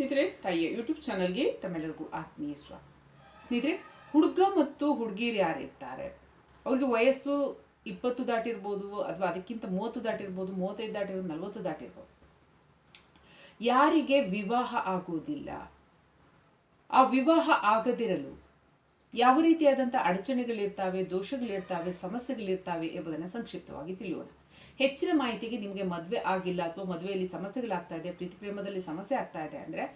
ಸ್ನೇಹಿತರೆ, ತಾಯಿಯ ಯೂಟ್ಯೂಬ್ ಚಾನಲ್ಗೆ ತಮ್ಮೆಲ್ಲರಿಗೂ ಆತ್ಮೀಯ ಸ್ವಾಗತ ಸ್ನೇಹಿತರೆ, ಹುಡುಗ ಮತ್ತು ಹುಡುಗಿರು ಯಾರಿರ್ತಾರೆ ಅವ್ರಿಗೆ ವಯಸ್ಸು ಇಪ್ಪತ್ತು ದಾಟಿರ್ಬೋದು ಅಥವಾ ಅದಕ್ಕಿಂತ ಮೂವತ್ತು ದಾಟಿರ್ಬೋದು, ಮೂವತ್ತೈದು ದಾಟಿರ್ಬೋದು, ನಲ್ವತ್ತು ದಾಟಿರ್ಬೋದು. ಯಾರಿಗೆ ವಿವಾಹ ಆಗುವುದಿಲ್ಲ? ಆ ವಿವಾಹ ಆಗದಿರಲು ಯಾವ ರೀತಿಯಾದಂಥ ಅಡಚಣೆಗಳಿರ್ತಾವೆ, ದೋಷಗಳಿರ್ತಾವೆ, ಸಮಸ್ಯೆಗಳಿರ್ತಾವೆ ಎಂಬುದನ್ನು ಸಂಕ್ಷಿಪ್ತವಾಗಿ ತಿಳಿಯೋಣ. ಹೆಚ್ಚಿನ ಮಾಹಿತಿಗೆ ನಿಮಗೆ ಮದುವೆ ಆಗಿಲ್ಲ ಅಥವಾ ಮದುವೆಯಲ್ಲಿ ಸಮಸ್ಯೆಗಳಾಗ್ತಾ ಇದೆ, ಪ್ರೀತಿ ಪ್ರೇಮದಲ್ಲಿ ಸಮಸ್ಯೆ ಆಗ್ತಾ ಇದೆ ಅಂದರೆ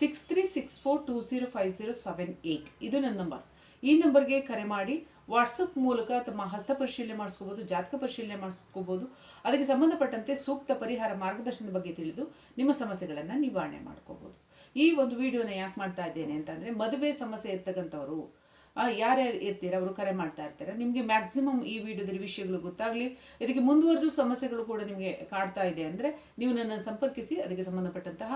six three six four two zero five zero seven eight ಇದು ನನ್ನ ನಂಬರ್ ಈ ನಂಬರ್ಗೆ ಕರೆ ಮಾಡಿ ವಾಟ್ಸಪ್ ಮೂಲಕ ತಮ್ಮ ಹಸ್ತ ಪರಿಶೀಲನೆ ಮಾಡಿಸ್ಕೋಬೋದು, ಜಾತಕ ಪರಿಶೀಲನೆ ಮಾಡಿಸ್ಕೋಬೋದು. ಅದಕ್ಕೆ ಸಂಬಂಧಪಟ್ಟಂತೆ ಸೂಕ್ತ ಪರಿಹಾರ ಮಾರ್ಗದರ್ಶನದ ಬಗ್ಗೆ ತಿಳಿದು ನಿಮ್ಮ ಸಮಸ್ಯೆಗಳನ್ನು ನಿವಾರಣೆ ಮಾಡ್ಕೋಬೋದು. ಈ ಒಂದು ವಿಡಿಯೋನ ಯಾಕೆ ಮಾಡ್ತಾ ಇದ್ದೇನೆ ಅಂತಂದರೆ ಮದುವೆ ಸಮಸ್ಯೆ ಇರ್ತಕ್ಕಂಥವ್ರು ಯಾರ್ಯಾರು ಇರ್ತೀರ, ಅವರು ಕರೆ ಮಾಡ್ತಾ ಇರ್ತಾರೆ? ನಿಮಗೆ ಮ್ಯಾಕ್ಸಿಮಮ್ ಈ ವಿಡಿಯೋದಲ್ಲಿ ವಿಷಯಗಳು ಗೊತ್ತಾಗಲಿ, ಇದಕ್ಕೆ ಮುಂದುವರೆದು ಸಮಸ್ಯೆಗಳು ಕೂಡ ನಿಮಗೆ ಕಾಡ್ತಾ ಇದೆ ಅಂದರೆ ನೀವು ನನ್ನನ್ನು ಸಂಪರ್ಕಿಸಿ, ಅದಕ್ಕೆ ಸಂಬಂಧಪಟ್ಟಂತಹ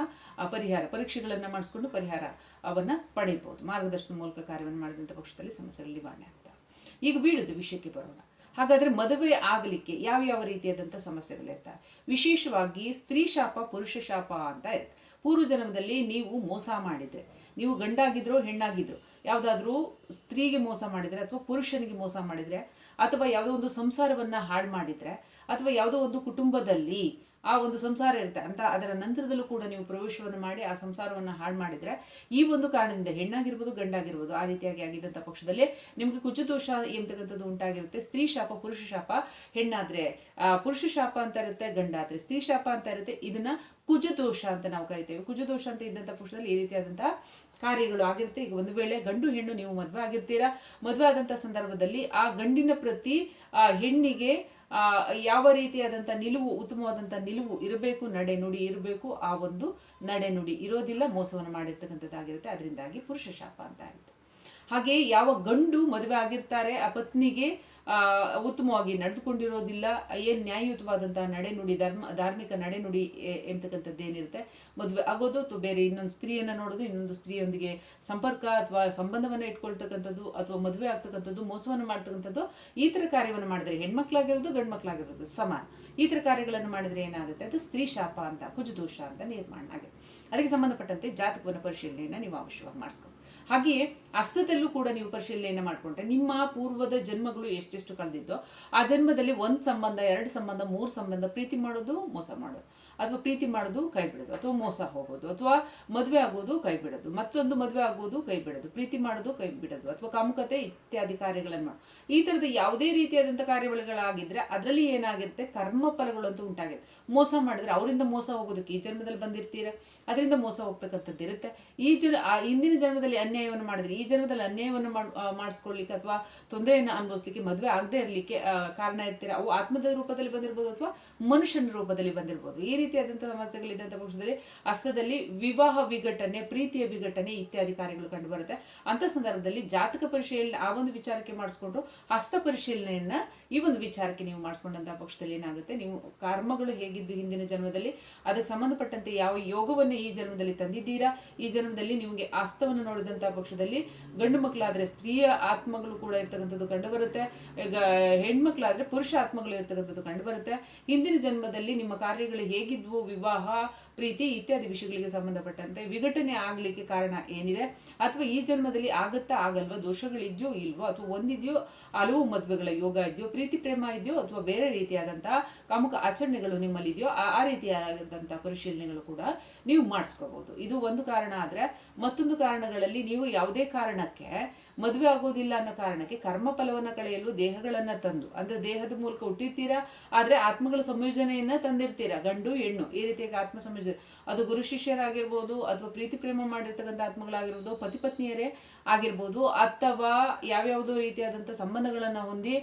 ಪರಿಹಾರ, ಪರೀಕ್ಷೆಗಳನ್ನು ಮಾಡಿಸ್ಕೊಂಡು ಪರಿಹಾರ, ಅವನ್ನು ಪಡೆಯಬಹುದು. ಮಾರ್ಗದರ್ಶನ ಮೂಲಕ ಕಾರ್ಯವನ್ನು ಮಾಡಿದಂಥ ಪಕ್ಷದಲ್ಲಿ ಸಮಸ್ಯೆಗಳು ನಿವಾರಣೆ ಆಗ್ತವೆ ಈಗ ವಿಡಿಯೋದ ವಿಷಯಕ್ಕೆ ಬರೋಣ. ಹಾಗಾದರೆ ಮದುವೆ ಆಗಲಿಕ್ಕೆ ಯಾವ ಯಾವ ರೀತಿಯಾದಂಥ ಸಮಸ್ಯೆಗಳಿರ್ತವೆ? ವಿಶೇಷವಾಗಿ ಸ್ತ್ರೀ ಶಾಪ, ಪುರುಷ ಶಾಪ ಅಂತ ಇರುತ್ತೆ. ಪೂರ್ವ ಜನ್ಮದಲ್ಲಿ ನೀವು ಮೋಸ ಮಾಡಿದರೆ. ನೀವು ಗಂಡಾಗಿದ್ರೋ ಹೆಣ್ಣಾಗಿದ್ರು, ಯಾವುದಾದ್ರೂ ಸ್ತ್ರೀಗೆ ಮೋಸ ಮಾಡಿದರೆ ಅಥವಾ ಪುರುಷನಿಗೆ ಮೋಸ ಮಾಡಿದರೆ ಅಥವಾ ಯಾವುದೋ ಒಂದು ಸಂಸಾರವನ್ನು ಹಾಳು ಮಾಡಿದರೆ ಅಥವಾ ಯಾವುದೋ ಒಂದು ಕುಟುಂಬದಲ್ಲಿ ಆ ಒಂದು ಸಂಸಾರ ಇರುತ್ತೆ ಅಂತ ಅದರ ನಂತರದಲ್ಲೂ ಕೂಡ ನೀವು ಪ್ರವೇಶವನ್ನು ಮಾಡಿ ಆ ಸಂಸಾರವನ್ನು ಹಾಳು ಮಾಡಿದರೆ ಈ ಒಂದು ಕಾರಣದಿಂದ ಹೆಣ್ಣಾಗಿರ್ಬೋದು, ಗಂಡಾಗಿರ್ಬೋದು, ಆ ರೀತಿಯಾಗಿ ಆಗಿದ್ದಂಥ ಪಕ್ಷದಲ್ಲಿ ನಿಮಗೆ ಕುಜದೋಷ ಎಂಬತಕ್ಕಂಥದ್ದು ಉಂಟಾಗಿರುತ್ತೆ. ಸ್ತ್ರೀ ಶಾಪ, ಪುರುಷ ಶಾಪ, ಹೆಣ್ಣಾದರೆ ಪುರುಷ ಶಾಪ ಅಂತ ಇರುತ್ತೆ, ಗಂಡಾದರೆ. ಸ್ತ್ರೀ ಶಾಪ ಅಂತ ಇರುತ್ತೆ, ಇದನ್ನು ಕುಜದೋಷ ಅಂತ ನಾವು ಕರಿತೇವೆ. ಕುಜದೋಷ ಅಂತ ಇದ್ದಂಥ ಪಕ್ಷದಲ್ಲಿ ಈ ರೀತಿಯಾದಂಥ ಕಾರ್ಯಗಳು ಆಗಿರುತ್ತೆ. ಈಗ ಒಂದು ವೇಳೆ ಗಂಡು, ಹೆಣ್ಣು ನೀವು ಮದುವೆ ಆಗಿರ್ತೀರಾ? ಮದುವೆ ಆದಂಥ ಸಂದರ್ಭದಲ್ಲಿ ಆ ಗಂಡಿನ ಪ್ರತಿ, ಆ, ಹೆಣ್ಣಿಗೆ ಯಾವ ರೀತಿಯಾದಂಥ ನಿಲುವು ಉತ್ತಮವಾದಂಥ ನಿಲುವು ಇರಬೇಕು ನಡೆ ನುಡಿ ಇರಬೇಕು ಆ ಒಂದು ನಡೆ ನುಡಿ ಇರೋದಿಲ್ಲ ಮೋಸವನ್ನು ಮಾಡಿರ್ತಕ್ಕಂಥದ್ದಾಗಿರುತ್ತೆ. ಅದರಿಂದಾಗಿ ಪುರುಷ ಶಾಪ ಅಂತ ಇರುತ್ತೆ ಹಾಗೆ ಯಾವ ಗಂಡು ಮದುವೆ ಆಗಿರ್ತಾರೆ ಆ ಪತ್ನಿಗೆ ಆ, ಉತ್ತಮವಾಗಿ ನಡೆದುಕೊಂಡಿರೋದಿಲ್ಲ. ಏನು ನ್ಯಾಯಯುತವಾದಂತಹ ನಡೆನುಡಿ ಧರ್ಮ, ಧಾರ್ಮಿಕ ನಡೆನುಡಿ ಎಂಬತಕ್ಕಂಥದ್ದು ಏನಿರುತ್ತೆ? ಮದುವೆ ಆಗೋದು ಅಥವಾ ಬೇರೆ ಇನ್ನೊಂದು ಸ್ತ್ರೀಯನ್ನು ನೋಡೋದು, ಇನ್ನೊಂದು ಸ್ತ್ರೀಯೊಂದಿಗೆ ಸಂಪರ್ಕ ಅಥವಾ ಸಂಬಂಧವನ್ನು ಇಟ್ಕೊಳ್ತಕ್ಕಂಥದ್ದು ಅಥವಾ ಮದುವೆ ಆಗ್ತಕ್ಕಂಥದ್ದು, ಮೋಸವನ್ನು ಮಾಡ್ತಕ್ಕಂಥದ್ದು, ಈ ಥರ ಕಾರ್ಯವನ್ನು ಮಾಡಿದರೆ ಹೆಣ್ಮಕ್ಳಾಗಿರೋದು ಗಂಡು ಮಕ್ಕಳಾಗಿರೋದು ಸಮಾನ. ಈ ಥರ ಕಾರ್ಯಗಳನ್ನು ಮಾಡಿದರೆ ಏನಾಗುತ್ತೆ? ಅದು ಸ್ತ್ರೀ ಶಾಪ ಅಂತ, ಕುಜದೋಷ ಅಂತ ನಿರ್ಮಾಣ ಆಗುತ್ತೆ ಅದಕ್ಕೆ ಸಂಬಂಧಪಟ್ಟಂತೆ ಜಾತಕವನ್ನು ಪರಿಶೀಲನೆಯನ್ನು ನೀವು ಅವಶ್ಯವಾಗಿ ಮಾಡಿಸ್ಕೊಂಡು ಹಾಗೆಯೇ ಅಸ್ತದಲ್ಲೂ ಕೂಡ ನೀವು ಪರಿಶೀಲನೆಯನ್ನು ಮಾಡಿಕೊಂಡ್ರೆ ನಿಮ್ಮ ಪೂರ್ವದ ಜನ್ಮಗಳು ಎಷ್ಟೆಷ್ಟು ಕಳೆದಿದ್ದೋ ಆ ಜನ್ಮದಲ್ಲಿ ಒಂದು ಸಂಬಂಧ, ಎರಡು ಸಂಬಂಧ, ಮೂರು ಸಂಬಂಧ ಪ್ರೀತಿ ಮಾಡೋದು, ಮೋಸ ಮಾಡೋದು. ಅಥವಾ ಪ್ರೀತಿ ಮಾಡೋದು ಕೈ ಬಿಡೋದು, ಅಥವಾ ಮೋಸ ಹೋಗೋದು, ಅಥವಾ ಮದುವೆ ಆಗೋದು ಕೈ ಬಿಡೋದು, ಮತ್ತೊಂದು ಮದುವೆ ಆಗೋದು ಕೈ ಬಿಡೋದು, ಪ್ರೀತಿ ಮಾಡೋದು ಕೈ ಬಿಡೋದು, ಅಥವಾ ಕಾಮುಕತೆ ಇತ್ಯಾದಿ ಕಾರ್ಯಗಳನ್ನು ಮಾಡೋದು ಈ ಥರದ ಯಾವುದೇ ರೀತಿಯಾದಂಥ ಕಾರ್ಯಗಳಾಗಿದ್ದರೆ ಅದರಲ್ಲಿ ಏನಾಗುತ್ತೆ? ಕರ್ಮ ಫಲಗಳು ಅಂತೂ ಉಂಟಾಗುತ್ತೆ ಮೋಸ ಮಾಡಿದ್ರೆ ಅವರಿಂದ ಮೋಸ ಹೋಗೋದಕ್ಕೆ ಈ ಜನ್ಮದಲ್ಲಿ ಬಂದಿರ್ತೀರ? ಅದರಿಂದ ಮೋಸ ಹೋಗ್ತಕ್ಕಂಥದ್ದು ಇರುತ್ತೆ. ಈ ಜನ, ಆ ಹಿಂದಿನ ಜನ್ಮದಲ್ಲಿ ಅನ್ಯಾಯವನ್ನು ಮಾಡಿದ್ರೆ, ಈ ಜನ್ಮದಲ್ಲಿ ಅನ್ಯಾಯವನ್ನು ಮಾಡಿಸ್ಕೊಳ್ಳಿಕ್ಕೆ ಅಥವಾ ತೊಂದರೆಯನ್ನು ಅನುಭವಿಸ್ಲಿಕ್ಕೆ, ಮದುವೆ ಆಗದೆ ಇರಲಿಕ್ಕೆ ಕಾರಣ ಇರ್ತೀರ? ಅವು ಆತ್ಮದ ರೂಪದಲ್ಲಿ ಬಂದಿರ್ಬೋದು ಅಥವಾ ಮನುಷ್ಯನ ರೂಪದಲ್ಲಿ ಬಂದಿರ್ಬೋದು? ಈ ರೀತಿಯಾದಂಥ ಸಮಸ್ಯೆಗಳಿದ್ದಂಥ ಪಕ್ಷದಲ್ಲಿ ಹಸ್ತದಲ್ಲಿ ವಿವಾಹ ವಿಘಟನೆ, ಪ್ರೀತಿಯ ವಿಘಟನೆ ಇತ್ಯಾದಿ ಕಾರ್ಯಗಳು ಕಂಡು ಬರುತ್ತೆ. ಅಂಥ ಸಂದರ್ಭದಲ್ಲಿ ಜಾತಕ ಪರಿಶೀಲನೆ, ಆ ಒಂದು ವಿಚಾರಕ್ಕೆ ಮಾಡಿಸ್ಕೊಂಡ್ರು ಹಸ್ತ ಪರಿಶೀಲನೆಯನ್ನ ಈ ಒಂದು ವಿಚಾರಕ್ಕೆ ನೀವು ಮಾಡಿಸ್ಕೊಂಡಂಥ ಪಕ್ಷದಲ್ಲಿ ಏನಾಗುತ್ತೆ? ನೀವು ಕರ್ಮಗಳು ಹೇಗಿದ್ದು ಹಿಂದಿನ ಜನ್ಮದಲ್ಲಿ? ಅದಕ್ಕೆ ಸಂಬಂಧಪಟ್ಟಂತೆ ಯಾವ ಯೋಗವನ್ನು ಈ ಜನ್ಮದಲ್ಲಿ ತಂದಿದ್ದೀರಾ? ಈ ಜನ್ಮದಲ್ಲಿ ನಿಮಗೆ ಹಸ್ತವನ್ನು ನೋಡಿದಂತಹ ಪಕ್ಷದಲ್ಲಿ ಗಂಡು ಮಕ್ಕಳಾದರೆ ಸ್ತ್ರೀಯ ಆತ್ಮಗಳು ಕೂಡ ಇರ್ತಕ್ಕಂಥದ್ದು ಕಂಡು ಬರುತ್ತೆ. ಹೆಣ್ಮಕ್ಳಾದ್ರೆ ಪುರುಷ ಆತ್ಮಗಳು ಇರ್ತಕ್ಕಂಥದ್ದು ಕಂಡು ಬರುತ್ತೆ. ಹಿಂದಿನ ಜನ್ಮದಲ್ಲಿ ನಿಮ್ಮ ಕಾರ್ಯಗಳು ಹೇಗಿದ್ವು ವಿವಾಹ, ಪ್ರೀತಿ ಇತ್ಯಾದಿ ವಿಷಯಗಳಿಗೆ ಸಂಬಂಧಪಟ್ಟಂತೆ ವಿಘಟನೆ ಆಗಲಿಕ್ಕೆ ಕಾರಣ ಏನಿದೆ? ಅಥವಾ ಈ ಜನ್ಮದಲ್ಲಿ ಆಗತ್ತಾ ಆಗಲ್ವಾ? ದೋಷಗಳಿದೆಯೋ ಇಲ್ವೋ? ಅಥವಾ ಒಂದಿದೆಯೋ? ಹಲವು ಮದುವೆಗಳ ಯೋಗ ಇದೆಯೋ? ಪ್ರೀತಿ ಪ್ರೇಮ ಇದೆಯೋ? ಅಥವಾ ಬೇರೆ ರೀತಿಯಾದಂತಹ ಕಾಮುಕ ಆಚರಣೆಗಳು ನಿಮ್ಮಲ್ಲಿ ಇದೆಯೋ ಆ ರೀತಿಯಾದಂಥ ಪರಿಶೀಲನೆಗಳು ಕೂಡ ನೀವು ಮಾಡಿಸ್ಕೋಬಹುದು ಇದು ಒಂದು ಕಾರಣ ಆದರೆ ಮತ್ತೊಂದು ಕಾರಣಗಳಲ್ಲಿ ನೀವು ಯಾವುದೇ ಕಾರಣಕ್ಕೆ ಮದುವೆ ಆಗೋದಿಲ್ಲ ಅನ್ನೋ ಕಾರಣಕ್ಕೆ ಕರ್ಮ ಫಲವನ್ನು ಕಳೆಯಲು ದೇಹಗಳನ್ನು ತಂದು, ಅಂದರೆ ದೇಹದ ಮೂಲಕ ಹುಟ್ಟಿರ್ತೀರಾ? ಆದರೆ ಆತ್ಮಗಳ ಸಂಯೋಜನೆಯನ್ನು ತಂದಿರ್ತೀರಾ? ಗಂಡು, ಹೆಣ್ಣು, ಈ ರೀತಿಯಾಗಿ ಆತ್ಮ ಸಂಯೋಜನೆ. ಅದು ಗುರು ಶಿಷ್ಯರಾಗಿರ್ಬೋದು, ಅಥವಾ ಪ್ರೀತಿ ಪ್ರೇಮ ಮಾಡಿರ್ತಕ್ಕಂಥ ಆತ್ಮಗಳಾಗಿರ್ಬೋದು ಪತಿ ಪತ್ನಿಯರೇ ಆಗಿರ್ಬೋದು, ಅಥವಾ ಯಾವ್ಯಾವುದೋ ರೀತಿಯಾದಂಥ ಸಂಬಂಧಗಳನ್ನು ಹೊಂದಿ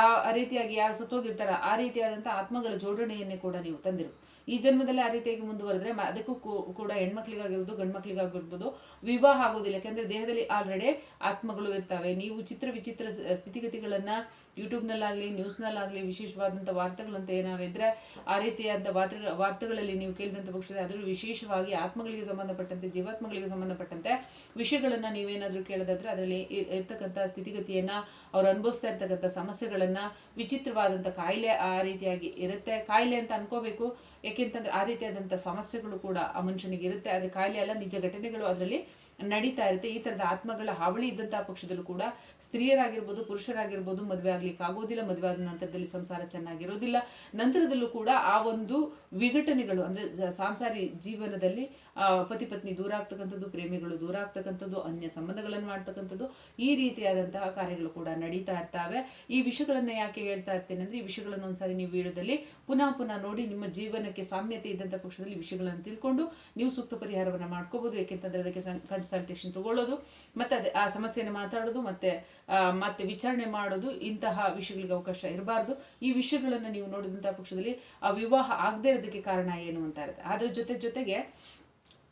ಆ ರೀತಿಯಾಗಿ ಯಾರು ಸತ್ತೋಗಿರ್ತಾರ, ಆ ರೀತಿಯಾದಂಥ ಆತ್ಮಗಳ ಜೋಡಣೆಯನ್ನೇ ಕೂಡ ನೀವು ತಂದಿರು. ಈ ಜನ್ಮದಲ್ಲಿ ಆ ರೀತಿಯಾಗಿ ಮುಂದುವರೆದ್ರೆ ಅದಕ್ಕೂ ಕೂಡ ಹೆಣ್ಮಕ್ಳಿಗಾಗಿರ್ಬೋದು ಗಂಡು ಮಕ್ಳಿಗಾಗಿರ್ಬೋದು ವಿವಾಹ ಆಗೋದಿಲ್ಲ ಯಾಕೆಂದ್ರೆ ದೇಹದಲ್ಲಿ ಆಲ್ರೆಡಿ ಆತ್ಮಗಳು ಇರ್ತವೆ. ನೀವು ಚಿತ್ರ ವಿಚಿತ್ರ ಸ್ಥಿತಿಗತಿಗಳನ್ನ ಯೂಟ್ಯೂಬ್ನಲ್ಲಾಗಲಿ ನ್ಯೂಸ್ನಲ್ಲಾಗಲಿ ವಿಶೇಷವಾದಂಥ ವಾರ್ತೆಗಳಂತ ಏನಾದ್ರು ಇದ್ರೆ ಆ ರೀತಿಯಾದಂಥ ವಾರ್ತೆ ವಾರ್ತೆಗಳಲ್ಲಿ ನೀವು ಕೇಳಿದಂಥ ಪಕ್ಷದಲ್ಲಿ ಅದರಲ್ಲೂ ವಿಶೇಷವಾಗಿ ಆತ್ಮಗಳಿಗೆ ಸಂಬಂಧಪಟ್ಟಂತೆ, ಜೀವಾತ್ಮಗಳಿಗೆ ಸಂಬಂಧಪಟ್ಟಂತೆ ವಿಷಯಗಳನ್ನು ನೀವೇನಾದ್ರೂ ಕೇಳೋದಾದ್ರೆ ಅದರಲ್ಲಿ ಇರ್ತಕ್ಕಂಥ ಸ್ಥಿತಿಗತಿಯನ್ನು ಅವ್ರು ಅನುಭವಿಸ್ತಾ ಇರ್ತಕ್ಕಂಥ ಸಮಸ್ಯೆಗಳನ್ನು ವಿಚಿತ್ರವಾದಂಥ ಕಾಯಿಲೆ ಆ ರೀತಿಯಾಗಿ ಇರುತ್ತೆ. ಕಾಯಿಲೆ ಅಂತ ಅನ್ಕೋಬೇಕು. ಯಾಕೆಂತಂದ್ರೆ ಆ ರೀತಿಯಾದಂಥ ಸಮಸ್ಯೆಗಳು ಕೂಡ ಆ ಮನುಷ್ಯನಿಗೆ ಇರುತ್ತೆ. ಆದರೆ ಕಾಯಿಲೆ ಅಲ್ಲ, ನಿಜ ಘಟನೆಗಳು ಅದರಲ್ಲಿ ನಡೀತಾ ಇರುತ್ತೆ. ಈ ಥರದ ಆತ್ಮಗಳ ಹಾವಳಿ ಇದ್ದಂತಹ ಪಕ್ಷದಲ್ಲೂ ಕೂಡ ಸ್ತ್ರೀಯರಾಗಿರ್ಬೋದು, ಪುರುಷರಾಗಿರ್ಬೋದು ಮದುವೆ ಆಗ್ಲಿಕ್ಕೆ ಆಗೋದಿಲ್ಲ. ಮದುವೆ ಆದ ನಂತರದಲ್ಲಿ ಸಂಸಾರ ಚೆನ್ನಾಗಿರೋದಿಲ್ಲ. ನಂತರದಲ್ಲೂ ಕೂಡ ಆ ಒಂದು ವಿಘಟನೆಗಳು ಅಂದ್ರೆ ಸಾಂಸಾರಿ ಜೀವನದಲ್ಲಿ ಪತಿ ಪತ್ನಿ ದೂರ ಆಗ್ತಕ್ಕಂಥದ್ದು, ಪ್ರೇಮಿಗಳು ದೂರ ಆಗ್ತಕ್ಕಂಥದ್ದು, ಅನ್ಯ ಸಂಬಂಧಗಳನ್ನು ಮಾಡ್ತಕ್ಕಂಥದ್ದು, ಈ ರೀತಿಯಾದಂತಹ ಕಾರ್ಯಗಳು ಕೂಡ ನಡೀತಾ ಇರ್ತವೆ. ಈ ವಿಷಯಗಳನ್ನ ಯಾಕೆ ಹೇಳ್ತಾ ಇರ್ತೇನೆ ಅಂದ್ರೆ, ಈ ವಿಷಯಗಳನ್ನು ಒಂದ್ಸಾರಿ ನೀವು ವಿಡಿಯೋದಲ್ಲಿ ಪುನಃ ಪುನಃ ನೋಡಿ ನಿಮ್ಮ ಜೀವನಕ್ಕೆ ಸಾಮ್ಯತೆ ಇದ್ದಂಥ ಪಕ್ಷದಲ್ಲಿ ವಿಷಯಗಳನ್ನು ತಿಳ್ಕೊಂಡು ನೀವು ಸೂಕ್ತ ಪರಿಹಾರವನ್ನು ಮಾಡ್ಕೋಬಹುದು ಯಾಕೆಂತಂದ್ರೆ ಅದಕ್ಕೆ ಕನ್ಸಲ್ಟೇಷನ್ ತಗೊಳ್ಳೋದು, ಮತ್ತೆ ಅದೇ, ಆ ಸಮಸ್ಯೆಯನ್ನು ಮಾತಾಡೋದು, ಮತ್ತೆ ಮತ್ತೆ ವಿಚಾರಣೆ ಮಾಡೋದು, ಇಂತಹ ವಿಷಯಗಳಿಗೆ ಅವಕಾಶ ಇರಬಾರ್ದು. ಈ ವಿಷಯಗಳನ್ನು ನೀವು ನೋಡಿದಂತಹ ಪಕ್ಷದಲ್ಲಿ ಆ ವಿವಾಹ ಆಗದೇ ಇರೋದಕ್ಕೆ ಕಾರಣ ಏನು ಅಂತ ಇರುತ್ತೆ ಅದ್ರ ಜೊತೆ ಜೊತೆಗೆ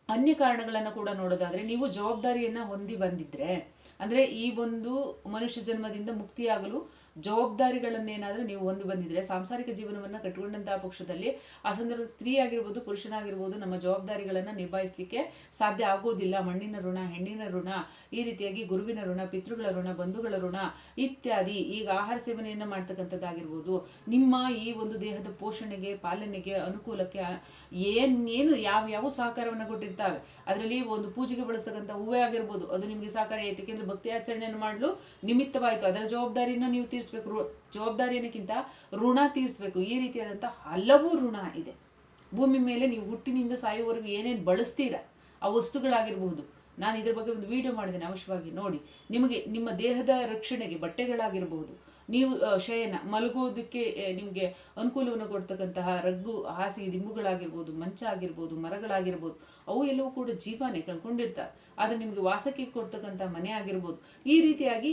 ಅನ್ಯ ಕಾರಣಗಳನ್ನು ಕೂಡ ನೋಡೋದಾದ್ರೆ ನೀವು ಜವಾಬ್ದಾರಿಯನ್ನ ಹೊಂದಿ ಬಂದಿದ್ರೆ ಅಂದ್ರೆ ಈ ಒಂದು ಮನುಷ್ಯ ಜನ್ಮದಿಂದ ಮುಕ್ತಿಯಾಗಲು ಜವಾಬ್ದಾರಿಗಳನ್ನೇನಾದ್ರೂ ನೀವು ಒಂದು ಬಂದಿದ್ರೆ, ಸಾಂಸಾರಿಕ ಜೀವನವನ್ನ ಕಟ್ಟಿಕೊಂಡಂತಹ ಪಕ್ಷದಲ್ಲಿ ಆ ಸಂದರ್ಭದಲ್ಲಿ ಸ್ತ್ರೀ ಆಗಿರ್ಬೋದು, ಪುರುಷನಾಗಿರ್ಬೋದು, ನಮ್ಮ ಜವಾಬ್ದಾರಿಗಳನ್ನ ನಿಭಾಯಿಸಲಿಕ್ಕೆ ಸಾಧ್ಯ ಆಗೋದಿಲ್ಲ. ಮಣ್ಣಿನ ಋಣ, ಹೆಣ್ಣಿನ ಋಣ, ಈ ರೀತಿಯಾಗಿ ಗುರುವಿನ ಋಣ, ಪಿತೃಗಳ ಋಣ, ಬಂಧುಗಳ ಋಣ ಇತ್ಯಾದಿ. ಈಗ ಆಹಾರ ಸೇವನೆಯನ್ನ ಮಾಡ್ತಕ್ಕಂಥದ್ದಾಗಿರ್ಬೋದು, ನಿಮ್ಮ ಈ ಒಂದು ದೇಹದ ಪೋಷಣೆಗೆ, ಪಾಲನೆಗೆ, ಅನುಕೂಲಕ್ಕೆ ಏನೇನು ಏನ್ ಯಾವ ಯಾವ ಸಹಕಾರವನ್ನು ಕೊಟ್ಟಿರ್ತಾವೆ? ಅದರಲ್ಲಿ ಒಂದು ಪೂಜೆಗೆ ಬಳಸ್ತಕ್ಕಂಥ ಹೂವೇ ಆಗಿರ್ಬೋದು. ಅದು ನಿಮಗೆ ಸಹಕಾರ ಯಾಕೆಂದ್ರೆ ಭಕ್ತಿ ಆಚರಣೆಯನ್ನು ಮಾಡಲು ನಿಮಿತ್ತವಾಯಿತು. ಅದರ ಜವಾಬ್ದಾರಿಯನ್ನು ನೀವು ತೀರಿಸ್ಬೇಕು ಋ ಜವಾಬ್ದಾರಿ ಅನ್ನೋಕ್ಕಿಂತ ಋಣ ತೀರಿಸ್ಬೇಕು. ಈ ರೀತಿಯಾದಂಥ ಹಲವು ಋಣ ಇದೆ. ಭೂಮಿ ಮೇಲೆ ನೀವು ಹುಟ್ಟಿನಿಂದ ಸಾಯುವವರೆಗೂ ಏನೇನು ಬಳಸ್ತೀರ, ಆ ವಸ್ತುಗಳಾಗಿರಬಹುದು. ನಾನು ಇದ್ರ ಬಗ್ಗೆ ಒಂದು ವಿಡಿಯೋ ಮಾಡಿದ್ದೇನೆ, ಅವಶ್ಯವಾಗಿ ನೋಡಿ. ನಿಮಗೆ ನಿಮ್ಮ ದೇಹದ ರಕ್ಷಣೆಗೆ ಬಟ್ಟೆಗಳಾಗಿರಬಹುದು. ನೀವು ಶಯನ ಮಲಗುವುದಕ್ಕೆ ನಿಮಗೆ ಅನುಕೂಲವನ್ನು ಕೊಡ್ತಕ್ಕಂತಹ ರಗ್ಗು ಹಾಸಿಗೆ ದಿಂಬುಗಳಾಗಿರ್ಬೋದು, ಮಂಚ ಆಗಿರ್ಬೋದು, ಮರಗಳಾಗಿರ್ಬೋದು, ಅವು ಎಲ್ಲವೂ ಕೂಡ ಜೀವನೇ ಕಳ್ಕೊಂಡಿರ್ತಾರೆ. ಅದು ನಿಮಗೆ ವಾಸಕ್ಕೆ ಕೊಡ್ತಕ್ಕಂಥ ಮನೆ ಆಗಿರ್ಬೋದು. ಈ ರೀತಿಯಾಗಿ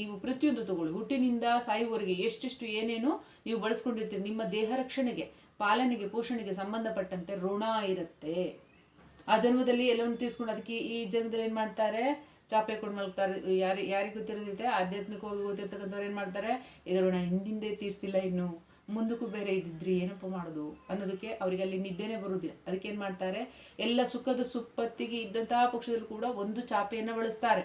ನೀವು ಪ್ರತಿಯೊಂದು ತಗೊಳ್ಳಿ. ಹುಟ್ಟಿನಿಂದ ಸಾಯುವವರೆಗೆ ಎಷ್ಟೆಷ್ಟು ಏನೇನೋ ನೀವು ಬಳಸ್ಕೊಂಡಿರ್ತೀರಿ. ನಿಮ್ಮ ದೇಹ ರಕ್ಷಣೆಗೆ, ಪಾಲನೆಗೆ, ಪೋಷಣೆಗೆ ಸಂಬಂಧಪಟ್ಟಂತೆ ಋಣ ಇರುತ್ತೆ. ಆ ಜನ್ಮದಲ್ಲಿ ಎಲ್ಲವನ್ನು ತೀರ್ಸ್ಕೊಂಡು ಅದಕ್ಕೆ ಈ ಜನ್ಮದಲ್ಲಿ ಏನು ಮಾಡ್ತಾರೆ? ಚಾಪೆ ಕೊಡ್ ಮಲಗ್ತಾರೆ. ಯಾರಿ, ಯಾರಿಗೆ ಗೊತ್ತಿರೋದೈತೆ ಆಧ್ಯಾತ್ಮಿಕವಾಗಿ ಗೊತ್ತಿರ್ತಕ್ಕಂಥವ್ರು ಏನು ಮಾಡ್ತಾರೆ? ಇದರ ಹಿಂದಿಂದೆ ತೀರ್ಸಿಲ್ಲ ಇನ್ನು. ಮುಂದಕ್ಕೂ ಬೇರೆ ಇದ್ದಿದ್ರಿ, ಏನಪ್ಪ ಮಾಡೋದು? ಅನ್ನೋದಕ್ಕೆ ಅವರಿಗೆ ಅಲ್ಲಿ ನಿದ್ದೆನೇ ಬರುವುದಿಲ್ಲ ಅದಕ್ಕೆ ಏನು ಮಾಡ್ತಾರೆ? ಎಲ್ಲ ಸುಖದ ಸುಪ್ಪತ್ತಿಗೆ ಇದ್ದಂತಹ ಪಕ್ಷದಲ್ಲೂ ಕೂಡ ಒಂದು ಚಾಪೆಯನ್ನು ಬಳಸ್ತಾರೆ.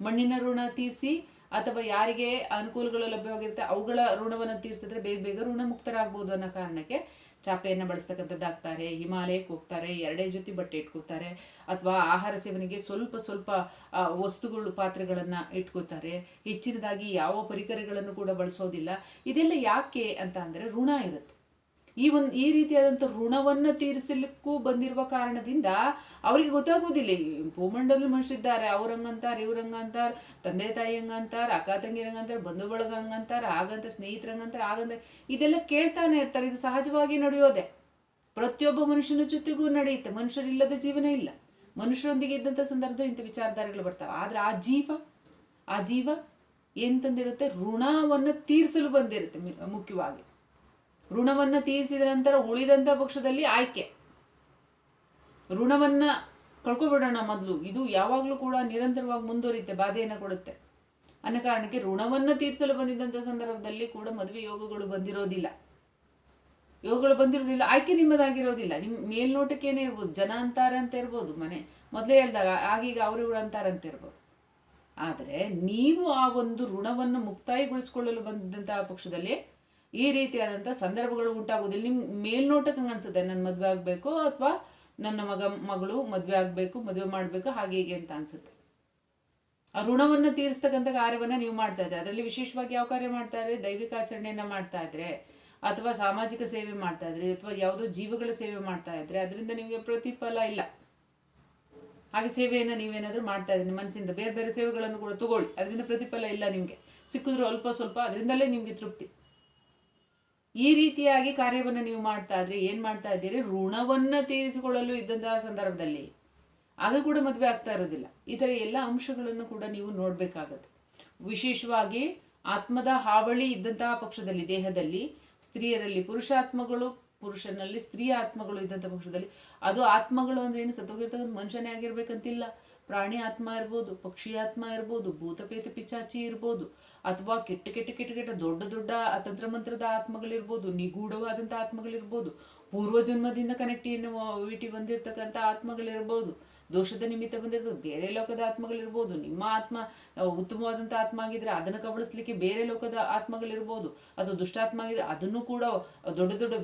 ಮಣ್ಣಿನ ಋಣ ತೀರಿಸಿ ಅಥವಾ ಯಾರಿಗೆ ಅನುಕೂಲಗಳು ಲಭ್ಯವಾಗಿರುತ್ತೆ, ಅವುಗಳ ಋಣವನ್ನು ತೀರಿಸಿದ್ರೆ ಬೇಗ ಬೇಗ ಋಣ ಮುಕ್ತರಾಗ್ಬೋದು ಅನ್ನೋ ಕಾರಣಕ್ಕೆ ಚಾಪೆಯನ್ನು ಬಳಸ್ತಕ್ಕಂಥದ್ದಾಗ್ತಾರೆ, ಹಿಮಾಲಯಕ್ಕೆ ಹೋಗ್ತಾರೆ, ಎರಡೇ ಜೊತೆ ಬಟ್ಟೆ ಇಟ್ಕೋತಾರೆ ಅಥವಾ ಆಹಾರ ಸೇವನೆಗೆ ಸ್ವಲ್ಪ ಸ್ವಲ್ಪ ವಸ್ತುಗಳು, ಪಾತ್ರೆಗಳನ್ನು ಇಟ್ಕೋತಾರೆ ಹೆಚ್ಚಿನದಾಗಿ ಯಾವ ಪರಿಕರಗಳನ್ನು ಕೂಡ ಬಳಸೋದಿಲ್ಲ. ಇದೆಲ್ಲ ಯಾಕೆ ಅಂತ ಅಂದರೆ ಋಣ ಇರುತ್ತೆ. ಈ ಒಂದು, ಈ ರೀತಿಯಾದಂಥ ಋಣವನ್ನು ತೀರಿಸಲಿಕ್ಕೂ ಬಂದಿರುವ ಕಾರಣದಿಂದ ಅವರಿಗೆ ಗೊತ್ತಾಗೋದಿಲ್ಲ ಈ ಭೂಮಂಡಲದಲ್ಲಿ ಮನುಷ್ಯರಿದ್ದಾರೆ, ಅವ್ರ ಹಂಗಂತಾರೆ ಇವ್ರ ಹಂಗಂತಾರೆ ತಂದೆ ತಾಯಿ ಹಂಗಂತಾರೆ ಅಕ್ಕ ತಂಗಿರ ಹಂಗಂತಾರೆ ಬಂಧು ಬಳಗ ಹಂಗಂತಾರೆ, ಸ್ನೇಹಿತರ ಹಂಗಂತಾರೆ ಹಾಗಂತಾರೆ, ಇದೆಲ್ಲ ಕೇಳ್ತಾನೆ ಇರ್ತಾರೆ. ಇದು ಸಹಜವಾಗಿ ನಡೆಯೋದೆ. ಪ್ರತಿಯೊಬ್ಬ ಮನುಷ್ಯನ ಜೊತೆಗೂ ನಡೆಯುತ್ತೆ. ಮನುಷ್ಯರಿಲ್ಲದ ಜೀವನ ಇಲ್ಲ. ಮನುಷ್ಯರೊಂದಿಗೆ ಇದ್ದಂಥ ಸಂದರ್ಭದಲ್ಲಿ ಇಂಥ ವಿಚಾರಧಾರೆಗಳು ಬರ್ತಾವೆ. ಆದರೆ ಆ ಜೀವ ಆ ಜೀವ ಏನು ತಂದಿರುತ್ತೆ? ಋಣವನ್ನು ತೀರಿಸಲು ಬಂದಿರುತ್ತೆ ಮುಖ್ಯವಾಗಿ. ಋಣವನ್ನು ತೀರಿಸಿದ ನಂತರ ಉಳಿದಂಥ ಪಕ್ಷದಲ್ಲಿ ಆಯ್ಕೆ. ಋಣವನ್ನು ಕಳ್ಕೊಬಿಡೋಣ ಮೊದಲು. ಇದು ಯಾವಾಗಲೂ ಕೂಡ ನಿರಂತರವಾಗಿ ಮುಂದುವರಿಯುತ್ತೆ, ಬಾಧೆಯನ್ನು ಕೊಡುತ್ತೆ. ಅನ್ನೋ ಕಾರಣಕ್ಕೆ ಋಣವನ್ನು ತೀರಿಸಲು ಬಂದಿದ್ದಂಥ ಸಂದರ್ಭದಲ್ಲಿ ಕೂಡ ಮದುವೆ ಯೋಗಗಳು ಬಂದಿರೋದಿಲ್ಲ. ಯೋಗಗಳು ಬಂದಿರೋದಿಲ್ಲ, ಆಯ್ಕೆ ನಿಮ್ಮದಾಗಿರೋದಿಲ್ಲ. ನಿಮ್ಮ ಮೇಲ್ನೋಟಕ್ಕೇನೆ ಇರ್ಬೋದು, ಜನ ಅಂತಾರೆ ಅಂತ ಇರ್ಬೋದು, ಮನೆ ಮೊದಲೇ ಹೇಳಿದಾಗ ಆಗೀಗ ಅವರಿವ್ರು ಅಂತಾರೆ ಅಂತ ಇರ್ಬೋದು. ಆದರೆ ನೀವು ಆ ಒಂದು ಋಣವನ್ನು ಮುಕ್ತಾಯಗೊಳಿಸಿಕೊಳ್ಳಲು ಬಂದಂತಹ ಪಕ್ಷದಲ್ಲಿ ಈ ರೀತಿಯಾದಂಥ ಸಂದರ್ಭಗಳು ಉಂಟಾಗೋದಿಲ್ಲ ನಿಮ್ಮ ಮೇಲ್ನೋಟಕ್ಕೆ ಹಂಗೆ ಅನಿಸುತ್ತೆ ನನ್ನ ಮದುವೆ ಆಗಬೇಕು ಅಥವಾ ನನ್ನ ಮಗ, ಮಗಳು ಮದುವೆ ಆಗಬೇಕು, ಮದುವೆ ಮಾಡಬೇಕು, ಹಾಗೆ ಹೀಗೆ ಅಂತ ಅನಿಸುತ್ತೆ. ಆ ಋಣವನ್ನು ತೀರಿಸ್ತಕ್ಕಂಥ ಕಾರ್ಯವನ್ನು ನೀವು ಮಾಡ್ತಾ ಇದ್ದರೆ ಅದರಲ್ಲಿ ವಿಶೇಷವಾಗಿ ಯಾವ ಕಾರ್ಯ ಮಾಡ್ತಾ ಇದ್ರೆ, ದೈವಿಕ ಆಚರಣೆಯನ್ನು ಮಾಡ್ತಾ ಇದ್ರೆ, ಅಥವಾ ಸಾಮಾಜಿಕ ಸೇವೆ ಮಾಡ್ತಾ ಇದ್ರೆ, ಅಥವಾ ಯಾವುದೋ ಜೀವಗಳ ಸೇವೆ ಮಾಡ್ತಾ ಇದ್ರೆ, ಅದರಿಂದ ನಿಮಗೆ ಪ್ರತಿಫಲ ಇಲ್ಲ. ಹಾಗೆ ಸೇವೆಯನ್ನು ನೀವೇನಾದರೂ ಮಾಡ್ತಾ ಇದ್ದೀನಿ ಮನಸ್ಸಿಂದ ಬೇರೆ ಬೇರೆ ಸೇವೆಗಳನ್ನು ಕೂಡ ತಗೊಳ್ಳಿ, ಅದರಿಂದ ಪ್ರತಿಫಲ ಇಲ್ಲ ನಿಮಗೆ. ಸಿಕ್ಕಿದ್ರು ಅಲ್ಪ ಸ್ವಲ್ಪ, ಅದರಿಂದಲೇ ನಿಮಗೆ ತೃಪ್ತಿ. ಈ ರೀತಿಯಾಗಿ ಕಾರ್ಯವನ್ನು ನೀವು ಮಾಡ್ತಾ ಇದ್ರೆ ಏನು ಮಾಡ್ತಾ ಇದ್ದೀರಿ? ಋಣವನ್ನು ತೀರಿಸಿಕೊಳ್ಳಲು ಇದ್ದಂತಹ ಸಂದರ್ಭದಲ್ಲಿ. ಆಗ ಕೂಡ ಮದುವೆ ಆಗ್ತಾ ಇರೋದಿಲ್ಲ. ಈ ಥರ ಎಲ್ಲ ಅಂಶಗಳನ್ನು ಕೂಡ ನೀವು ನೋಡಬೇಕಾಗತ್ತೆ. ವಿಶೇಷವಾಗಿ ಆತ್ಮದ ಹಾವಳಿ ಇದ್ದಂತಹ ಪಕ್ಷದಲ್ಲಿ, ದೇಹದಲ್ಲಿ ಸ್ತ್ರೀಯರಲ್ಲಿ ಪುರುಷಾತ್ಮಗಳು ಪುರುಷನಲ್ಲಿ ಸ್ತ್ರೀ ಆತ್ಮಗಳು ಇದ್ದಂಥ ಪಕ್ಷದಲ್ಲಿ. ಅದು ಆತ್ಮಗಳು ಅಂದ್ರೆ ಏನು? ಸತ್ತೋಗಿರ್ತಕ್ಕಂಥ ಮನುಷ್ಯನೇ ಆಗಿರ್ಬೇಕಂತಿಲ್ಲ. ಪ್ರಾಣಿ ಆತ್ಮ ಇರ್ಬೋದು, ಪಕ್ಷಿ ಆತ್ಮ ಇರ್ಬೋದು ಭೂತಪೇತ ಪಿಚಾಚಿ ಇರ್ಬೋದು, ಅಥವಾ ಕೆಟ್ಟ ಕೆಟ್ಟ ಕೆಟ್ಟ ಕೆಟ್ಟ, ದೊಡ್ಡ ದೊಡ್ಡ ತಂತ್ರಮಂತ್ರದ ಆತ್ಮಗಳಿರ್ಬೋದು ನಿಗೂಢವಾದಂಥ ಆತ್ಮಗಳಿರ್ಬೋದು ಪೂರ್ವ ಜನ್ಮದಿಂದ ಏನು ವಿಟಿ ಬಂದಿರತಕ್ಕಂಥ ಆತ್ಮಗಳಿರ್ಬೋದು ದೋಷದ ನಿಮಿತ್ತ ಬಂದಿರೋದು ಬೇರೆ ಲೋಕದ ಆತ್ಮಗಳಿರ್ಬೋದು, ನಿಮ್ಮ ಆತ್ಮ ಉತ್ತಮವಾದಂಥ ಆತ್ಮ ಆಗಿದ್ರೆ ಅದನ್ನು ಕಬಳಿಸ್ಲಿಕ್ಕೆ ಬೇರೆ ಲೋಕದ ಆತ್ಮಗಳಿರ್ಬೋದು. ಅದು ದುಷ್ಟಾತ್ಮ ಆಗಿದ್ರೆ ಅದನ್ನು ಕೂಡ ದೊಡ್ಡ ದೊಡ್ಡ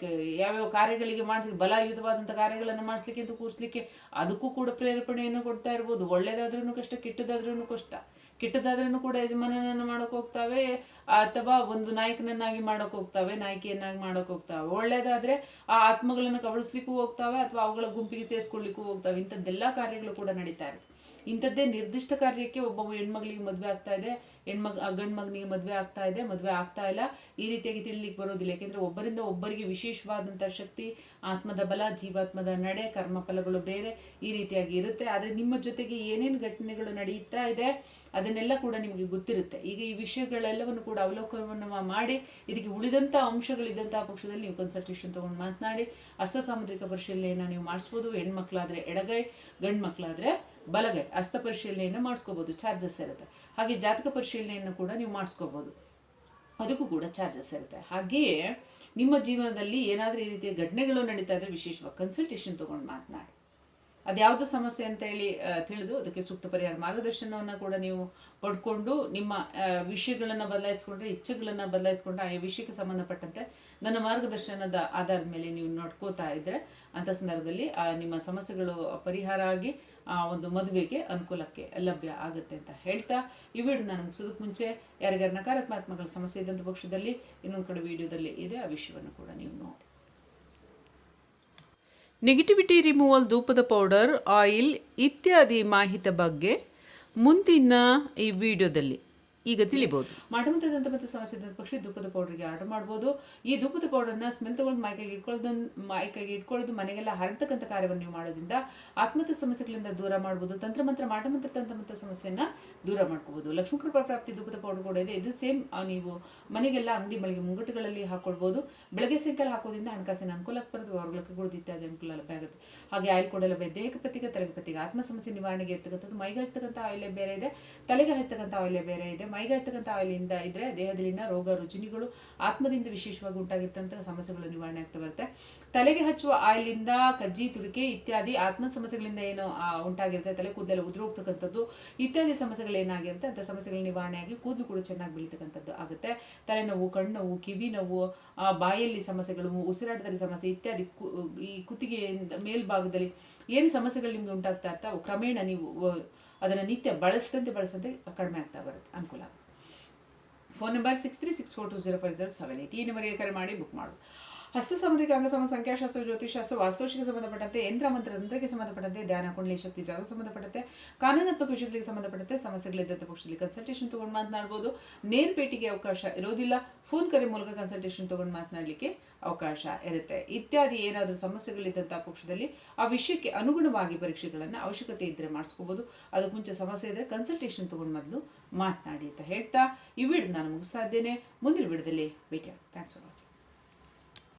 ಕ- ಯಾವ್ಯಾವ ಕಾರ್ಯಗಳಿಗೆ ಮಾಡ್ಲಿಕ್ಕೆ ಬಲಯುತವಾದಂಥ ಕಾರ್ಯಗಳನ್ನು ಮಾಡಿಸ್ಲಿಕ್ಕೆ ಅಂತ ಕೂರಿಸ್ಲಿಕ್ಕೆ ಅದಕ್ಕೂ ಕೂಡ ಪ್ರೇರೇಪಣೆಯನ್ನು ಕೊಡ್ತಾ ಇರ್ಬೋದು. ಒಳ್ಳೇದಾದ್ರೂ ಕಷ್ಟ ಕೆಟ್ಟದಾದ್ರೂ ಕಷ್ಟ. ಕೆಟ್ಟದಾದ್ರೂ ಕೂಡ ಯಜಮಾನನನ್ನು ಮಾಡೋಕೆ ಹೋಗ್ತಾವೆ, ಅಥವಾ ಒಂದು ನಾಯಕನನ್ನಾಗಿ ಮಾಡೋಕೆ ಹೋಗ್ತಾವೆ, ನಾಯಕಿಯನ್ನಾಗಿ ಮಾಡೋಕೆ ಹೋಗ್ತಾವೆ. ಒಳ್ಳೇದಾದ್ರೆ ಆ ಆತ್ಮಗಳನ್ನು ಕಬಳಿಸ್ಲಿಕ್ಕೂ ಹೋಗ್ತಾವೆ, ಅಥವಾ ಅವುಗಳ ಗುಂಪಿಗೆ ಸೇರಿಸ್ಕೊಳ್ಳಿಕ್ಕೂ ಹೋಗ್ತಾವೆ. ಇಂಥದ್ದೆಲ್ಲ ಕಾರ್ಯಗಳು ಕೂಡ ನಡೀತಾ ಇರುತ್ತೆ. ಇಂಥದ್ದೇ ನಿರ್ದಿಷ್ಟ ಕಾರ್ಯಕ್ಕೆ ಒಬ್ಬ ಹೆಣ್ಮಗಳಿಗೆ ಮದುವೆ ಆಗ್ತಾ ಇದೆ, ಹೆಣ್ಮಗ್ ಗಂಡು ಮಗನಿಗೆ ಮದುವೆ ಆಗ್ತಾ ಇದೆ, ಮದುವೆ ಆಗ್ತಾ ಇಲ್ಲ. ಈ ರೀತಿಯಾಗಿ ತಿಳಿಲಿಕ್ಕೆ ಬರೋದಿಲ್ಲ. ಯಾಕೆಂದ್ರೆ ಒಬ್ಬರಿಂದ ಒಬ್ಬರಿಗೆ ವಿಶೇಷವಾದಂಥ ಶಕ್ತಿ, ಆತ್ಮದ ಬಲ, ಜೀವಾತ್ಮದ ನಡೆ ಕರ್ಮ ಫಲಗಳು ಬೇರೆ ಈ ರೀತಿಯಾಗಿ ಇರುತ್ತೆ. ಆದರೆ ನಿಮ್ಮ ಜೊತೆಗೆ ಏನೇನು ಘಟನೆಗಳು ನಡೆಯುತ್ತಾ ಇದೆ ಅದನ್ನೆಲ್ಲ ಕೂಡ ನಿಮಗೆ ಗೊತ್ತಿರುತ್ತೆ. ಈಗ ಈ ವಿಷಯಗಳೆಲ್ಲವನ್ನು ಕೂಡ ಅವಲೋಕನವನ್ನು ಮಾಡಿ, ಇದಕ್ಕೆ ಉಳಿದಂಥ ಅಂಶಗಳಿದ್ದಂಥ ಪಕ್ಷದಲ್ಲಿ ನೀವು ಕನ್ಸಲ್ಟೇಷನ್ ತೊಗೊಂಡು ಮಾತನಾಡಿ ಹಸ್ತ ಸಾಮುದ್ರಿಕ ಪರಿಶೀಲನೆಯನ್ನು ನೀವು ಮಾಡಿಸ್ಬೋದು, ಹೆಣ್ಮಕ್ಳಾದರೆ ಎಡಗೈ ಗಂಡು ಮಕ್ಕಳಾದರೆ ಬಲಗೈ ಹಸ್ತ ಪರಿಶೀಲನೆಯನ್ನು ಮಾಡಿಸ್ಕೋಬೋದು ಚಾರ್ಜಸ್ ಇರುತ್ತೆ. ಹಾಗೆ ಜಾತಕ ಪರಿಶೀಲನೆಯನ್ನು ಕೂಡ ನೀವು ಮಾಡಿಸ್ಕೋಬೋದು. ಅದಕ್ಕೂ ಕೂಡ ಚಾರ್ಜಸ್ ಇರುತ್ತೆ. ಹಾಗೆಯೇ ನಿಮ್ಮ ಜೀವನದಲ್ಲಿ ಏನಾದರೂ ಈ ರೀತಿಯ ಘಟನೆಗಳು ನಡೀತಾ ಇದ್ರೆ ವಿಶೇಷವಾಗಿ ಕನ್ಸಲ್ಟೇಷನ್ ತೊಗೊಂಡು ಮಾತನಾಡಿ. ಅದ್ಯಾವುದು ಸಮಸ್ಯೆ ಅಂತ ಹೇಳಿ ತಿಳಿದು ಅದಕ್ಕೆ ಸೂಕ್ತ ಪರಿಹಾರ. ಮಾರ್ಗದರ್ಶನವನ್ನು ಕೂಡ ನೀವು ಪಡ್ಕೊಂಡು ನಿಮ್ಮ ವಿಷಯಗಳನ್ನು ಬದಲಾಯಿಸ್ಕೊಂಡ್ರೆ, ಇಚ್ಛೆಗಳನ್ನು ಬದಲಾಯಿಸ್ಕೊಂಡ್ರೆ, ಆ ವಿಷಯಕ್ಕೆ ಸಂಬಂಧಪಟ್ಟಂತೆ ನನ್ನ ಮಾರ್ಗದರ್ಶನದ ಆಧಾರದ ಮೇಲೆ ನೀವು ನೋಡ್ಕೋತಾ ಇದ್ದರೆ ಅಂಥ ಸಂದರ್ಭದಲ್ಲಿ, ಆ, ನಿಮ್ಮ ಸಮಸ್ಯೆಗಳು ಪರಿಹಾರ ಆಗಿ, ಆ, ಒಂದು ಮದುವೆಗೆ ಅನುಕೂಲಕ್ಕೆ ಲಭ್ಯ ಆಗುತ್ತೆ ಅಂತ ಹೇಳ್ತಾ ಈ ವಿಡಿಯೋ ನಾನು ಮುಗಿಸೋದಕ್ಕೆ ಮುಂಚೆ ಯಾರಿಗಾರು ನಕಾರಾತ್ಮಕಗಳ ಸಮಸ್ಯೆ ಇದ್ದಂಥ ಪಕ್ಷದಲ್ಲಿ ಇನ್ನೊಂದು ಕಡೆ ವಿಡಿಯೋದಲ್ಲಿ ಇದೆ, ಆ ವಿಷಯವನ್ನು ಕೂಡ ನೀವು ನೋಡಿ. ನೆಗೆಟಿವಿಟಿ ರಿಮೂವಲ್ ಧೂಪದ ಪೌಡರ್ ಆಯಿಲ್ ಇತ್ಯಾದಿ ಮಾಹಿತಿ ಬಗ್ಗೆ ಮುಂದಿನ ಈ ವಿಡಿಯೋದಲ್ಲಿ ಈಗ ತಿಳಿಬಹುದು ಮಾಟಮಂತ ದಂತಮಂತ ಸಮಸ್ಯೆ ಪಕ್ಷಿ ಪಕ್ಷ ಧೂಪದ ಪೌಡರ್ಗೆ ಆರ್ಡರ್ ಮಾಡ್ಬೋದು. ಈ ಧೂಪದ ಪೌಡರ್ನ ಸ್ಮೆಲ್ ತಗೊಂಡು ಮೈಕೈಗೆ ಇಟ್ಕೊಳ್ಳೋದು ಮೈಕೈಗೆ ಇಟ್ಕೊಳ್ಳೋದು ಮನೆಗೆಲ್ಲ ಹರಡ್ತಕ್ಕಂಥ ಕಾರ್ಯವನ್ನು ನೀವು ಮಾಡೋದ್ರಿಂದ ಆತ್ಮಹತ್ಯೆ ಸಮಸ್ಯೆಗಳಿಂದ ದೂರ ಮಾಡ್ಬೋದು. ತಂತ್ರಮಂತ್ರ ಮಾಟಮಂತ್ರ ತಂತ್ರಮಂತ್ರ ಸಮಸ್ಯೆಯನ್ನು ದೂರ ಮಾಡ್ಕೋಬಹುದು ಲಕ್ಷ್ಮೀ ಕೃಪಾ ಪ್ರಾಪ್ತಿ ಧೂಪದ ಪೌಡರ್ ಕೂಡ ಇದೆ. ಇದು ಸೇಮ್ ನೀವು ಮನೆಗೆಲ್ಲ ಅಂಗಡಿ ಮಳಿಗೆ ಮುಂಗಟ್ಟುಗಳಲ್ಲಿ ಹಾಕೊಳ್ಬೋದು. ಬೆಳಗ್ಗೆ ಸಾಯಂಕಾಲ ಹಾಕೋದ್ರಿಂದ ಹಣಕಾಸಿನ ಅನುಕೂಲ ಬರುತ್ತೆ ಹೊರಗಲಕ್ಕೆ ಇತ್ಯಾದಿ ಅನುಕೂಲ ಲಭ್ಯ ಆಗುತ್ತೆ. ಹಾಗೆ ಆಯಿಲ್ ಕೂಡ ಲಭ್ಯ. ದೇಹಕ್ಕೆ ಪ್ರತಿಗ ತಲೆಗೆ ಪ್ರತಿಗ ಆತ್ಮ ಸಮಸ್ಯೆ ನಿವಾರಣೆಗೆ ಇರ್ತಕ್ಕಂಥದ್ದು ಮೈಗೆ ಹಚ್ಚತಕ್ಕಂಥ ಆಯಿಲ್ ಬೇರೆ ಇದೆ. ತಲೆಗೆ ಹಚ್ಚತಕ್ಕಂಥ ಆಯಿಲ್ ಬೇರೆ ಇದೆ. ಮೈಗೆ ಹಚ್ಚತಕ್ಕಂಥ ಆಯಿಲಿಂದ ಇದ್ರೆ ದೇಹದಲ್ಲಿನ ರೋಗ ರುಜಿನಿಗಳು ಆತ್ಮದಿಂದ ವಿಶೇಷವಾಗಿ ಉಂಟಾಗಿರ್ತಂಥ ಸಮಸ್ಯೆಗಳು ನಿವಾರಣೆ ಆಗ್ತಾ ಬರುತ್ತೆ ತಲೆಗೆ ಹಚ್ಚುವ ಆಯಿಲಿಂದ ಕಜ್ಜಿ ತುರಿಕೆ ಇತ್ಯಾದಿ ಆತ್ಮ ಸಮಸ್ಯೆಗಳಿಂದ ಏನು ಉಂಟಾಗಿರುತ್ತೆ, ತಲೆ ಕೂದಲು ಉದುರೋಗ್ತಕ್ಕಂಥದ್ದು ಇತ್ಯಾದಿ ಸಮಸ್ಯೆಗಳು ಏನಾಗಿರುತ್ತೆ, ಅಂತ ಸಮಸ್ಯೆಗಳ ನಿವಾರಣೆಯಾಗಿ ಕೂದಲು ಕೂಡ ಚೆನ್ನಾಗಿ ಬೆಳೀತಕ್ಕಂಥದ್ದು ಆಗುತ್ತೆ. ತಲೆನೋವು ಕಣ್ಣು ಕಿವಿ ನೋವು ಬಾಯಲ್ಲಿ ಸಮಸ್ಯೆಗಳು ಉಸಿರಾಟದಲ್ಲಿ ಸಮಸ್ಯೆ ಇತ್ಯಾದಿ ಈ ಕುತ್ತಿಗೆಯಿಂದ ಮೇಲ್ಭಾಗದಲ್ಲಿ ಏನು ಸಮಸ್ಯೆಗಳು ನಿಮ್ಗೆ ಉಂಟಾಗ್ತಾ ಇರ್ತಾವೆ, ಕ್ರಮೇಣ ನೀವು ಅದನ್ನು ನಿತ್ಯ ಬಳಸಿದಂತೆ ಬಳಸಿದಂತೆ ಕಡಿಮೆ ಆಗ್ತಾ ಬರುತ್ತೆ, ಅನುಕೂಲ ಆಗುತ್ತೆ. Phone number six three six four two zero five zero seven eight ಈ ನಂಬರಿಗೆ ಕರೆ ಮಾಡಿ ಬುಕ್ ಮಾಡೋದು ಹಸ್ತ ಸಾಮುದ್ರಿಕ ಅಂಗಸಮ ಸಂಖ್ಯಾಶಾಸ್ತ್ರ ಜ್ಯೋತಿಷಾಸ್ತ್ರ ವಾಸ್ತುಶಿಗೆ ಸಂಬಂಧಪಟ್ಟಂತೆ ಯಂತ್ರ ಮಂತ್ರ ತಂತ್ರಕ್ಕೆ ಸಂಬಂಧಪಟ್ಟಂತೆ ಧ್ಯಾನ, ಕುಂಡಲಿ, ಶಕ್ತಿ, ಜಾಗ ಸಂಬಂಧಪಟ್ಟಂತೆ ಕಾನೂನಾತ್ಮಕ ವಿಷಯಗಳಿಗೆ ಸಂಬಂಧಪಟ್ಟಂತೆ ಸಮಸ್ಯೆಗಳಿದ್ದಂಥ ಪಕ್ಷದಲ್ಲಿ ಕನ್ಸಲ್ಟೇಷನ್ ತೊಗೊಂಡು ಮಾತನಾಡ್ಬೋದು. ನೇರ ಭೇಟಿಗೆ ಅವಕಾಶ ಇರೋದಿಲ್ಲ. ಫೋನ್ ಕರೆ ಮೂಲಕ ಕನ್ಸಲ್ಟೇಷನ್ ತೊಗೊಂಡು ಮಾತನಾಡಲಿಕ್ಕೆ ಅವಕಾಶ ಇರುತ್ತೆ. ಇತ್ಯಾದಿ ಏನಾದರೂ ಸಮಸ್ಯೆಗಳಿದ್ದಂಥ ಪಕ್ಷದಲ್ಲಿ ಆ ವಿಷಯಕ್ಕೆ ಅನುಗುಣವಾಗಿ ಪರೀಕ್ಷೆಗಳನ್ನು ಅವಶ್ಯಕತೆ ಇದ್ದರೆ ಮಾಡಿಸ್ಕೋಬೋದು. ಅದಕ್ಕೆ ಮುಂಚೆ ಸಮಸ್ಯೆ ಇದ್ದರೆ ಕನ್ಸಲ್ಟೇಷನ್ ತೊಗೊಂಡು ಮೊದಲು ಮಾತನಾಡಿ ಅಂತ ಹೇಳ್ತಾ ಈ ವಿಡಿಯೋ ನಾನು ಮುಗಿಸ್ತಾ ಇದ್ದೇನೆ. ಮುಂದಿನ ವಿಡಿಯೋದಲ್ಲಿ ಭೇಟಿ ಥ್ಯಾಂಕ್ಸ್ ಫಾರ್ ವಾಚಿಂಗ್